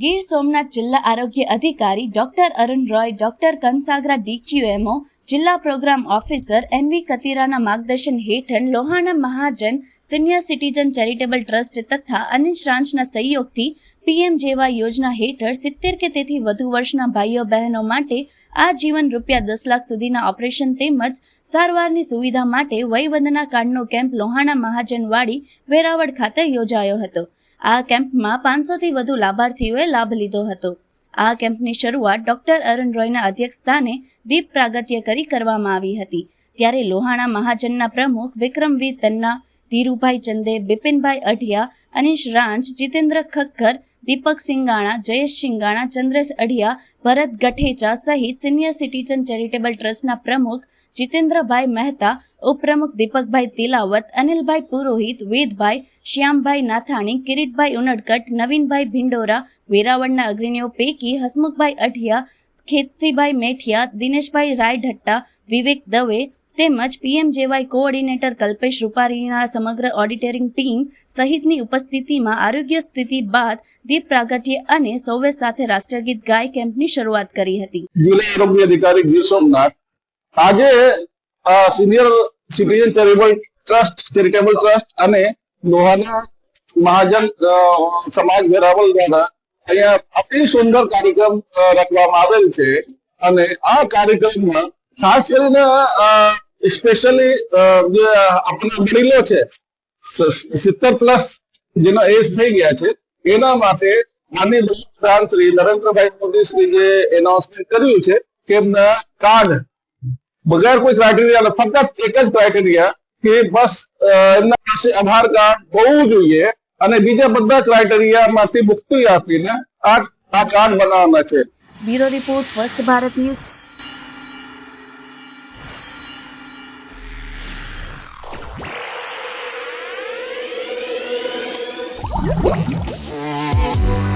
ગીર સોમનાથ જિલ્લા આરોગ્ય અધિકારી doctor Arun Roy, doctor Kansagara DQMO, જિલ્લા પ્રોગ્રામ ઓફિસર એનવી કતીરાના માર્ગદર્શન હેઠળ Lohana Mahajan senior citizen charitable trust તથા અન્ય શ્રાંચના સહયોગથી પીએમજેવાય યોજના હેઠળ સિત્તેર કે તેથી વધુ વર્ષના ભાઈઓ બહેનો માટે આ જીવન રૂપિયા દસ લાખ સુધીના ઓપરેશન તેમજ સારવારની સુવિધા માટે વયવંદના કાર્ડનો કેમ્પ લોહાણા મહાજનવાડી વેરાવળ ખાતે યોજાયો હતો. આ કેમ્પમાં પાંચસોથી વધુ લાભાર્થીઓએ લાભ લીધો હતો. આ કેમ્પની શરૂઆત ડોક્ટર અરુણ રોયના અધ્યક્ષસ્થાને દીપ પ્રાગટ્ય કરી કરવામાં આવી હતી. ત્યારે લોહાણા મહાજનના પ્રમુખ વિક્રમવીર તન્ના, ધીરુભાઈ ચંદે, બિપિનભાઈ અઢિયા, અનિશ રાંચ જીતેન્દ્ર ખક્કર, દીપક સિંગાણા, જયેશ સિંગાણા, ચંદ્રેશ અઢિયા, ભરત ગઠેચા સહિત સિનિયર સિટીઝન ચેરિટેબલ ટ્રસ્ટના પ્રમુખ જીતેન્દ્રભાઈ મહેતા ઉપપ્રમુખ દીપકભાઈ તિલાવત, અનિલભાઈ પુરોહિત, વેદભાઈ શ્યામભાઈ નાથાણી, કિરીટભાઈ ઉનડકટ, નવીનભાઈ ભિંડોરા, વેરાવળના અગ્રણીઓ પૈકી હસમુખભાઈ અઢિયા, ખેતસીભાઈ મેઠિયા, દિનેશભાઈ રાયઢટ્ટા, વિવેક દવે તેમજ પીએમજેવાય કોઓર્ડિનેટર કલ્પેશ રૂપારીના સમગ્ર ઓડિટરિંગ ટીમ સહિતની ઉપસ્થિતિમાં આરોગ્ય સ્થિતિ બાદ દીપ પ્રાગટ્ય અને સૌવે સાથે રાષ્ટ્રગીત ગાય કેમ્પની શરૂઆત કરી હતી. જિલ્લા આરોગ્ય અધિકારી ગીર સોમનાથ આજે senior citizen charitable trust charitable trust અને લોહાના મહાજન સમાજ વેરાવલ દ્વારા અહીંયા અતિ સુંદર કાર્યક્રમ રાખવામાં આવેલ છે. અને આ કાર્યક્રમમાં ખાસ કરીને સ્પેશિયલી જે આપણા વડીલો છે સિત્તેર પ્લસ જેનો એજ થઈ ગયા છે, એના માટે માનનીય પ્રધાન શ્રી નરેન્દ્રભાઈ મોદી શ્રી જે એનાઉન્સમેન્ટ કર્યું છે, કે એમના કાર્ડ વગર કોઈ ક્રાઇટેરિયા ફક્ત એક જ ક્રાઇટેરિયા કે બસ એમના પાસે આધાર કાર્ડ હોવું જોઈએ અને બીજા બધા ક્રાઇટેરિયામાંથી મુક્તિ આપીને આ આ કાર્ડ બનાવવાના છે bureau report first Bharat news Thank